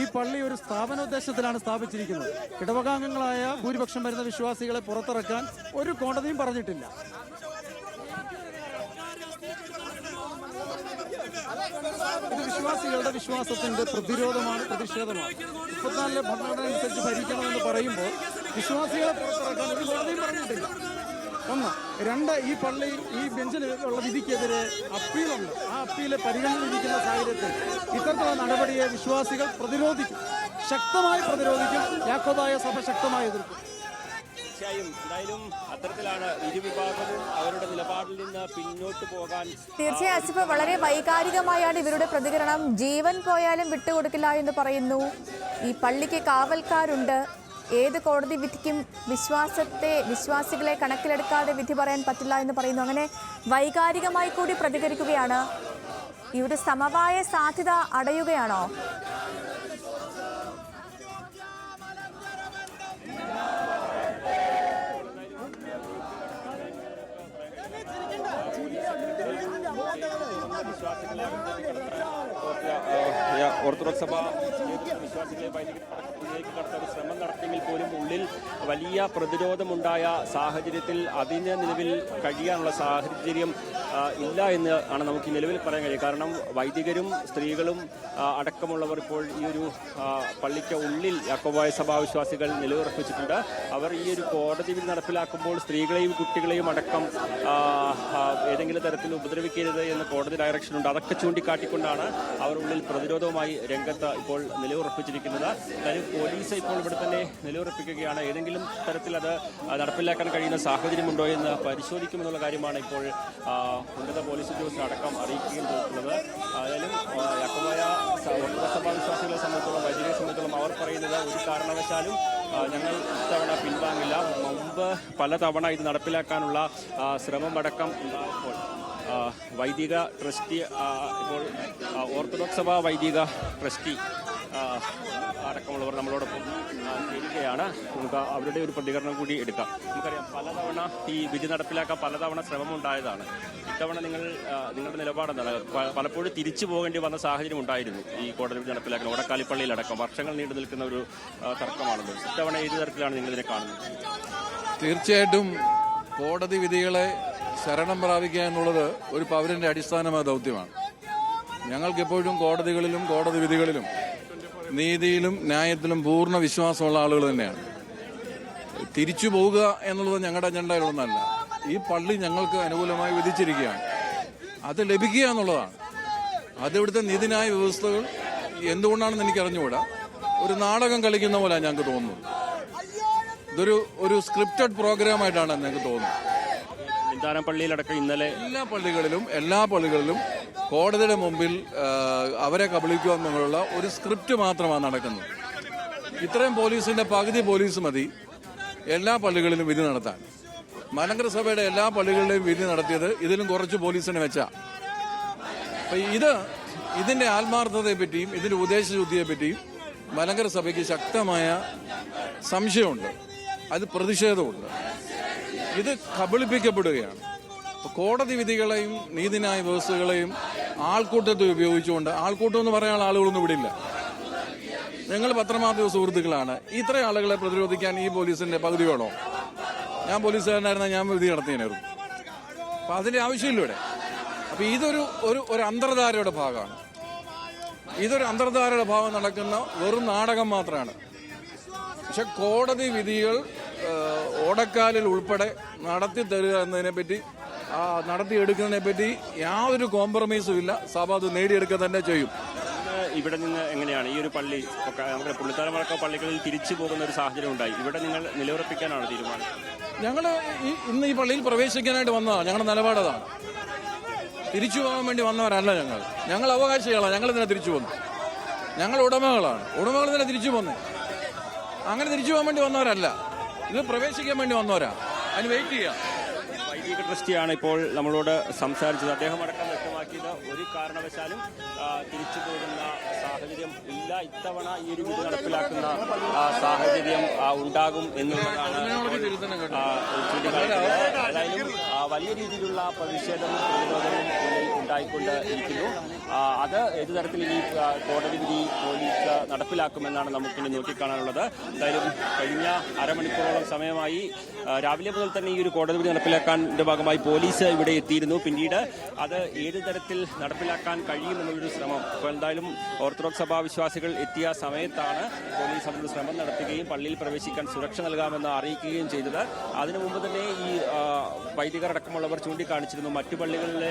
ഈ പള്ളി ഒരു സ്ഥാപനോദ്ദേശത്തിലാണ് സ്ഥാപിച്ചിരിക്കുന്നത്. ഇടവകാംഗങ്ങളായ ഭൂരിപക്ഷം വരുന്ന വിശ്വാസികളെ പുറത്തിറക്കാൻ ഒരു കോടതിയും പറഞ്ഞിട്ടില്ല. ഇത് വിശ്വാസികളുടെ വിശ്വാസത്തിന്റെ പ്രതിരോധമാണ് പ്രതിഷേധമാണ്. മുപ്പത്തിനാലിലെ ഭരണഘടന അനുസരിച്ച് ഭരിക്കണമെന്ന് പറയുമ്പോൾ വിശ്വാസികളെ പുറത്തിറക്കാൻ ഒരു കോടതിയും പറഞ്ഞിട്ടില്ല. ഒന്ന്. രണ്ട് ഈ പള്ളി ഈ ബെഞ്ചിൽ ഉള്ള വിധിക്കെതിരെ അപ്പീലുണ്ട്. ആ അപ്പീൽ പരിഗണിച്ചിരിക്കുന്ന സാഹചര്യത്തിൽ ഇത്തരത്തിലുള്ള നടപടിയെ വിശ്വാസികൾ പ്രതിരോധിക്കും. ശക്തമായി പ്രതിരോധിക്കും. യാക്കോബായ സഭ ശക്തമായി എതിർക്കും. തീർച്ചയായും എന്തായാലും അത്തരത്തിലാണ് ഇരുവിഭാഗവും അവരുടെ നിലപാടിൽ നിന്ന് പിന്നോട്ട് പോകാൻ തീർച്ചയായും അസിഫ് വളരെ വൈകാരികമായാണ് ഇവരുടെ പ്രതികരണം. ജീവൻ പോയാലും വിട്ടുകൊടുക്കില്ല എന്ന് പറയുന്നു. ഈ പള്ളിക്ക് കാവൽക്കാരുണ്ട്. ഏത് കോടതി വിധിക്കും വിശ്വാസത്തെ വിശ്വാസികളെ കണക്കിലെടുക്കാതെ വിധി പറയാൻ പറ്റില്ല എന്ന് പറയുന്നു. അങ്ങനെ വൈകാരികമായി കൂടി പ്രതികരിക്കുകയാണ്. ഈ ഒരു സമവായ സാധ്യത അടയുകയാണോ? ഏഹ് ഓർത്തഡോക്സ് സഭ വിശ്വാസികളെ കടത്ത ഒരു ശ്രമം നടത്തിയെങ്കിൽ പോലും ഉള്ളിൽ വലിയ പ്രതിരോധമുണ്ടായ സാഹചര്യത്തിൽ അതിന് നിലവിൽ കഴിയാനുള്ള സാഹചര്യം ഇല്ല എന്ന് ആണ് നമുക്ക് നിലവിൽ പറയാൻ കഴിയും കാരണം വൈദികരും സ്ത്രീകളും അടക്കമുള്ളവർ ഇപ്പോൾ ഈ ഒരു പള്ളിക്ക് ഉള്ളിൽ യാക്കോബായ സഭാ വിശ്വാസികൾ നിലയുറപ്പിച്ചിട്ടുണ്ട്. അവർ ഈ ഒരു കോടതി വിധി നടപ്പിലാക്കുമ്പോൾ സ്ത്രീകളെയും കുട്ടികളെയും അടക്കം ഏതെങ്കിലും തരത്തിൽ ഉപദ്രവിക്കരുത് എന്ന് കോടതി ഡയറക്ഷൻ ഉണ്ട്. അതൊക്കെ ചൂണ്ടിക്കാട്ടിക്കൊണ്ടാണ് അവർ ഉള്ളിൽ പ്രതിരോധവുമായി രംഗത്ത് ഇപ്പോൾ നിലയുറപ്പിച്ചിരിക്കുന്നത്. കാര്യം പോലീസ് ഇപ്പോൾ ഇവിടെ തന്നെ നിലയുറപ്പിക്കുകയാണ്. ഏതെങ്കിലും തരത്തിൽ അത് നടപ്പിലാക്കാൻ കഴിയുന്ന സാഹചര്യമുണ്ടോ എന്ന് പരിശോധിക്കുമെന്നുള്ള കാര്യമാണ് ഇപ്പോൾ ഉന്നത പോലീസ് ഉദ്യോഗസ്ഥർ അടക്കം അറിയിക്കുകയും ചെയ്തിട്ടുള്ളത്. ഏതായാലും ആ, യാക്കോബായ സഭാ വിശ്വാസികളെ സംബന്ധിച്ചോളം വൈദികരെ സംബന്ധിച്ചോളം അവർ പറയുന്നത് ഒരു കാരണവശാലും ഞങ്ങൾ ഇത്തവണ പിൻവാങ്ങില്ല. മുമ്പ് പലതവണ ഇത് നടപ്പിലാക്കാനുള്ള ശ്രമം ശ്രമമടക്കം ഉണ്ടാകുമ്പോൾ വൈദിക ട്രസ്റ്റി ഇപ്പോൾ ഓർത്തഡോക്സ് സഭ വൈദിക ട്രസ്റ്റി അടക്കമുള്ളവർ നമ്മളോടൊപ്പം ഇരിക്കുകയാണ്. നമുക്ക് അവരുടെ ഒരു പ്രതികരണം കൂടി എടുക്കാം. നമുക്കറിയാം പലതവണ ഈ വിധി നടപ്പിലാക്കാൻ പലതവണ ശ്രമമുണ്ടായതാണ്. ഇത്തവണ നിങ്ങൾ നിങ്ങളുടെ നിലപാടെന്താണ്? പലപ്പോഴും തിരിച്ചു പോകേണ്ടി വന്ന സാഹചര്യം ഉണ്ടായിരുന്നു ഈ കോടതി വിധി നടപ്പിലാക്കാൻ ഓടക്കാലിപ്പള്ളിയിലടക്കം. വർഷങ്ങൾ നീണ്ടു നിൽക്കുന്ന ഒരു തർക്കമാണത്. ഇത്തവണ ഏത് തരത്തിലാണ് നിങ്ങൾ ഇതിനെ കാണുന്നത്? തീർച്ചയായിട്ടും കോടതി വിധികളെ ശരണം പ്രാപിക്കുക എന്നുള്ളത് ഒരു പൗരന്റെ അടിസ്ഥാനമായ ദൗത്യമാണ്. ഞങ്ങൾക്കെപ്പോഴും കോടതികളിലും കോടതി വിധികളിലും നീതിയിലും ന്യായത്തിലും പൂർണ വിശ്വാസമുള്ള ആളുകൾ തന്നെയാണ്. തിരിച്ചു പോവുക എന്നുള്ളത് ഞങ്ങളുടെ അജണ്ടയിലൊന്നല്ല. ഈ പള്ളി ഞങ്ങൾക്ക് അനുകൂലമായി വിധിച്ചിരിക്കുകയാണ്. അത് ലഭിക്കുക എന്നുള്ളതാണ്. അതിവിടുത്തെ നീതിന്യായ വ്യവസ്ഥകൾ എന്തുകൊണ്ടാണെന്ന് എനിക്ക് അറിഞ്ഞുകൂടാ ഒരു നാടകം കളിക്കുന്ന പോലെ ഞങ്ങൾക്ക് തോന്നുന്നത്. ഇതൊരു ഒരു സ്ക്രിപ്റ്റഡ് പ്രോഗ്രാം ആയിട്ടാണ് ഞങ്ങൾക്ക് തോന്നുന്നത്. പള്ളിയിലടക്കം ഇന്നലെ എല്ലാ പള്ളികളിലും എല്ലാ പള്ളികളിലും കോടതിയുടെ മുമ്പിൽ അവരെ കബളിക്കുക എന്നുള്ള ഒരു സ്ക്രിപ്റ്റ് മാത്രമാണ് നടക്കുന്നത്. ഇത്രയും പോലീസിന്റെ പകുതി പോലീസ് മതി എല്ലാ പള്ളികളിലും വിധി നടത്താൻ. മലങ്കര സഭയുടെ എല്ലാ പള്ളികളിലെയും വിധി നടത്തിയത് ഇതിലും കുറച്ച് പോലീസിനെ വെച്ചാ. ഇത് ഇതിന്റെ ആത്മാർത്ഥതയെ പറ്റിയും ഇതിന്റെ ഉദ്ദേശശുദ്ധിയെ പറ്റിയും മലങ്കര സഭയ്ക്ക് ശക്തമായ സംശയമുണ്ട്. അത് പ്രതിഷേധമുണ്ട്. ഇത് കബളിപ്പിക്കപ്പെടുകയാണ്. കോടതി വിധികളെയും നീതിന്യായ വ്യവസ്ഥകളെയും ആൾക്കൂട്ടത്തെ ഉപയോഗിച്ചുകൊണ്ട് ആൾക്കൂട്ടം എന്ന് പറയാനുള്ള ആളുകളൊന്നും ഇവിടെ ഇല്ല ഞങ്ങൾ പത്രമാധ്യമ സുഹൃത്തുക്കളാണ്. ഇത്ര ആളുകളെ പ്രതിരോധിക്കാൻ ഈ പോലീസിന്റെ പകുതി വേണോ? ഞാൻ പോലീസുകാരനായിരുന്ന ഞാൻ വിധി നടത്തിയായിരുന്നു അപ്പൊ അതിന്റെ ആവശ്യമില്ല ഇവിടെ. അപ്പൊ ഇതൊരു ഒരു ഒരു അന്തർധാരയുടെ ഭാഗമാണ്. ഇതൊരു അന്തർധാരയുടെ ഭാഗം നടക്കുന്ന വെറും നാടകം മാത്രമാണ്. പക്ഷെ കോടതി വിധികൾ ഓടക്കാലിൽ ഉൾപ്പെടെ നടത്തി തരിക എന്നതിനെ പറ്റി ആ നടത്തിയെടുക്കുന്നതിനെ പറ്റി യാതൊരു കോംപ്രമൈസും ഇല്ല. സഭ അത് നേടിയെടുക്കുക തന്നെ ചെയ്യും. ഇവിടെ നിന്ന് എങ്ങനെയാണ്? ഈ ഒരു പള്ളി നമ്മുടെ പുള്ളിത്താനമടക്കം പള്ളികളിൽ തിരിച്ചു പോകുന്ന ഒരു സാഹചര്യം ഉണ്ടായി. ഇവിടെ നിങ്ങൾ നിലയുറപ്പിക്കാനാണ് തീരുമാനം? ഞങ്ങൾ ഇന്ന് ഈ പള്ളിയിൽ പ്രവേശിക്കാനായിട്ട് വന്നതാണ് ഞങ്ങളുടെ നിലപാടതാണ് തിരിച്ചു പോകാൻ വേണ്ടി വന്നവരല്ല ഞങ്ങൾ. ഞങ്ങൾ അവകാശികളാണ് ഞങ്ങൾ ഇതിനെ തിരിച്ചു വന്നു. ഞങ്ങൾ ഉടമകളാണ്. ഉടമകൾ ഇതിനെ തിരിച്ചു പോന്നു അങ്ങനെ തിരിച്ചു പോകാൻ വേണ്ടി വന്നവരല്ല. ഇത് പ്രവേശിക്കാൻ വേണ്ടി വന്നവരാ. അതിന് വെയിറ്റ് ചെയ്യാം. വൈദിക ട്രസ്റ്റിയാണ് ഇപ്പോൾ നമ്മളോട് സംസാരിച്ചത്. അദ്ദേഹം അടക്കം വ്യക്തമാക്കിയത് ഒരു കാരണവശാലും തിരിച്ചു പോകുന്ന സാഹചര്യം ഇല്ല. ഇത്തവണ ഈ ഒരു വിധി നടപ്പിലാക്കുന്ന സാഹചര്യം ഉണ്ടാകും എന്നുള്ളതാണ് ചൂണ്ടിക്കാണിക്കുന്നത്. ഏതായാലും വലിയ രീതിയിലുള്ള പ്രതിഷേധം പ്രതിരോധവും ഉണ്ടായിക്കൊണ്ട് ഇരിക്കുന്നു അത് ഏത് തരത്തിൽ ഈ കോടതി വിധി പോലീസ് നടപ്പിലാക്കുമെന്നാണ് നമുക്കിനി നോക്കിക്കാണാനുള്ളത്. എന്തായാലും കഴിഞ്ഞ അരമണിക്കൂറോളം സമയമായി രാവിലെ മുതൽ തന്നെ ഈ ഒരു കോടതി വിധി നടപ്പിലാക്കാന്റെ ഭാഗമായി പോലീസ് ഇവിടെ എത്തിയിരുന്നു. പിന്നീട് അത് ഏത് തരത്തിൽ നടപ്പിലാക്കാൻ കഴിയുമെന്നുള്ളൊരു ശ്രമം. ഇപ്പോൾ എന്തായാലും ഓർത്തഡോക്സ് സഭാ വിശ്വാസികൾ എത്തിയ സമയത്താണ് പോലീസ് അതിനൊരു ശ്രമം നടത്തുകയും പള്ളിയിൽ പ്രവേശിക്കാൻ സുരക്ഷ നൽകാമെന്ന് അറിയിക്കുകയും ചെയ്തത്. അതിനു മുമ്പ് തന്നെ ഈ അടക്കമുള്ളവർ ചൂണ്ടിക്കാണിച്ചിരുന്നു. മറ്റു പള്ളികളിലെ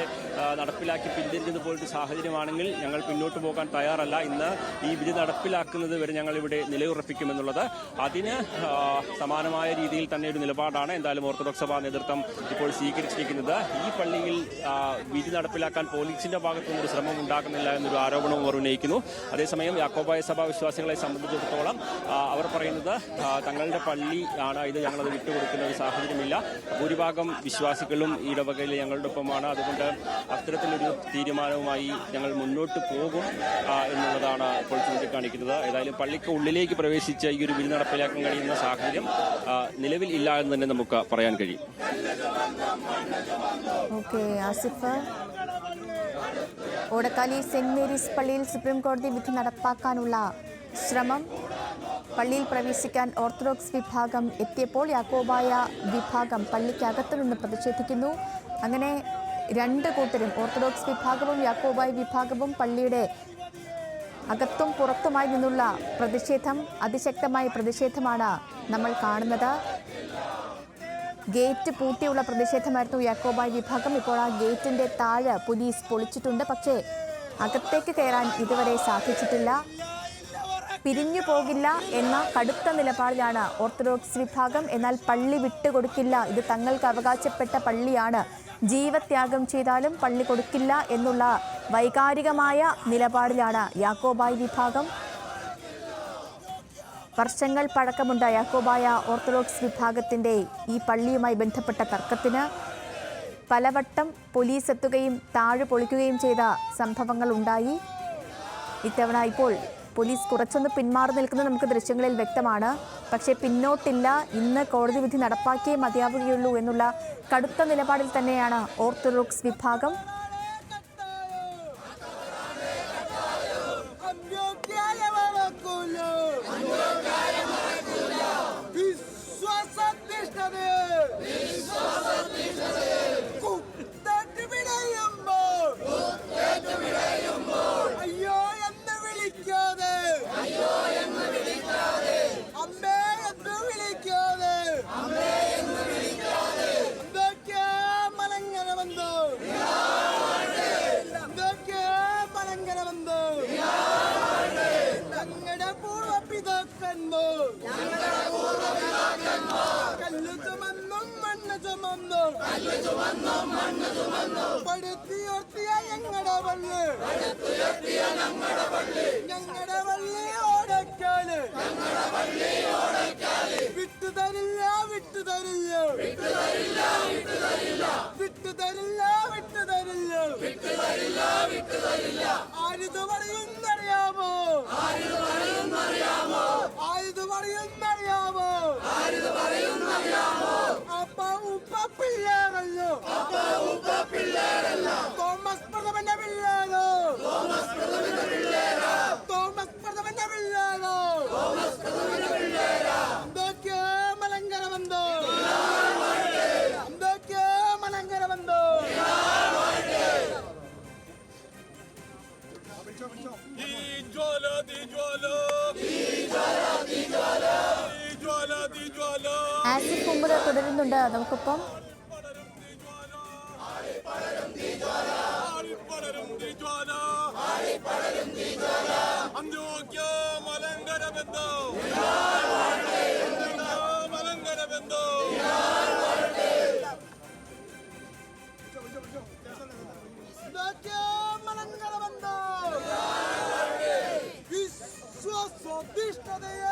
നടപ്പിലാക്കി പിന്തിരിഞ്ഞത് പോലൊരു സാഹചര്യമാണെങ്കിൽ ഞങ്ങൾ പിന്നോട്ട് പോകാൻ തയ്യാറല്ല. ഇന്ന് ഈ വിധി നടപ്പിലാക്കുന്നത് വരെ ഞങ്ങൾ ഇവിടെ നിലയുറപ്പിക്കുമെന്നുള്ളത്. അതിന് സമാനമായ രീതിയിൽ തന്നെ ഒരു നിലപാടാണ് എന്തായാലും ഓർത്തഡോക്സ് സഭാ നേതൃത്വം ഇപ്പോൾ സ്വീകരിച്ചിരിക്കുന്നത്. ഈ പള്ളിയിൽ വിധി നടപ്പിലാക്കാൻ പോലീസിന്റെ ഭാഗത്തു നിന്നൊരു ശ്രമം ഉണ്ടാക്കുന്നില്ല എന്നൊരു ആരോപണവും അവർ ഉന്നയിക്കുന്നു. അതേസമയം യാക്കോബായ സഭാ വിശ്വാസികളെ സംബന്ധിച്ചിടത്തോളം അവർ പറയുന്നത് തങ്ങളുടെ പള്ളി ആണ് ഇത് ഞങ്ങളത് വിട്ടുകൊടുക്കുന്ന ഒരു സാഹചര്യമില്ല. ഭൂരിഭാഗം വിശ്വാസികളും ഈ ഞങ്ങളുടെ ഒപ്പമാണ് അതുകൊണ്ട് അത്തരത്തിലൊരു തീരുമാനവുമായി ഞങ്ങൾ മുന്നോട്ട് പോകും എന്നുള്ളതാണ് ഇപ്പോൾ ചൂണ്ടിക്കാണിക്കുന്നത്. ഏതായാലും പള്ളിക്ക് ഉള്ളിലേക്ക് പ്രവേശിച്ച് ഈ ഒരു ബിൽ നടപ്പിലാക്കാൻ കഴിയുന്ന സാഹചര്യം നിലവിൽ ഇല്ല എന്ന് തന്നെ നമുക്ക് പറയാൻ കഴിയും. ഓക്കെ ഓടക്കാലി സെന്റ് മേരീസ് പള്ളിയിൽ സുപ്രീം കോടതി വിധി നടപ്പാക്കാനുള്ള ശ്രമം. പള്ളിയിൽ പ്രവേശിക്കാൻ ഓർത്തഡോക്സ് വിഭാഗം എത്തിയപ്പോൾ യാക്കോബായ വിഭാഗം പള്ളിക്കകത്തു നിന്ന് പ്രതിഷേധിക്കുന്നു. അങ്ങനെ രണ്ട് കൂട്ടരും ഓർത്തഡോക്സ് വിഭാഗവും യാക്കോബായ വിഭാഗവും പള്ളിയുടെ അകത്തും പുറത്തുമായി നിന്നുള്ള പ്രതിഷേധം അതിശക്തമായ പ്രതിഷേധമാണ് നമ്മൾ കാണുന്നത്. ഗേറ്റ് പൂട്ടിയുള്ള പ്രതിഷേധമായിരുന്നു യാക്കോബായ് വിഭാഗം. ഇപ്പോൾ ആ ഗേറ്റിന്റെ താഴെ പോലീസ് പൊളിച്ചിട്ടുണ്ട്. പക്ഷേ അകത്തേക്ക് കയറാൻ ഇതുവരെ സാധിച്ചിട്ടില്ല. പിരിഞ്ഞു പോകില്ല എന്ന കടുത്ത നിലപാടിലാണ് ഓർത്തഡോക്സ് വിഭാഗം. എന്നാൽ പള്ളി വിട്ടുകൊടുക്കില്ല ഇത് തങ്ങൾക്ക് അവകാശപ്പെട്ട പള്ളിയാണ്. ജീവത്യാഗം ചെയ്താലും പള്ളി കൊടുക്കില്ല എന്നുള്ള വൈകാരികമായ നിലപാടിലാണ് യാക്കോബായി വിഭാഗം. വർഷങ്ങൾ പഴക്കമുണ്ട് യാക്കോബായ ഓർത്തഡോക്സ് വിഭാഗത്തിന്റെ ഈ പള്ളിയുമായി ബന്ധപ്പെട്ട തർക്കത്തിന്. പലവട്ടം പോലീസ് എത്തുകയും താഴെ പൊളിക്കുകയും ചെയ്ത സംഭവങ്ങൾ ഉണ്ടായി. ഇത്തവണ ഇപ്പോൾ പോലീസ് കുറച്ചൊന്ന് പിന്മാറി നിൽക്കുന്നത് നമുക്ക് ദൃശ്യങ്ങളിൽ വ്യക്തമാണ്. പക്ഷേ പിന്നോട്ടില്ല. ഇന്ന് കോടതി വിധി നടപ്പാക്കിയേ മതിയാവുകയുള്ളൂ എന്നുള്ള കടുത്ത നിലപാടിൽ തന്നെയാണ് ഓർത്തഡോക്സ് വിഭാഗം. തുടരുന്നുണ്ട്. നമുക്കിപ്പം വിശ്വസ്വധിഷ്ഠതയെ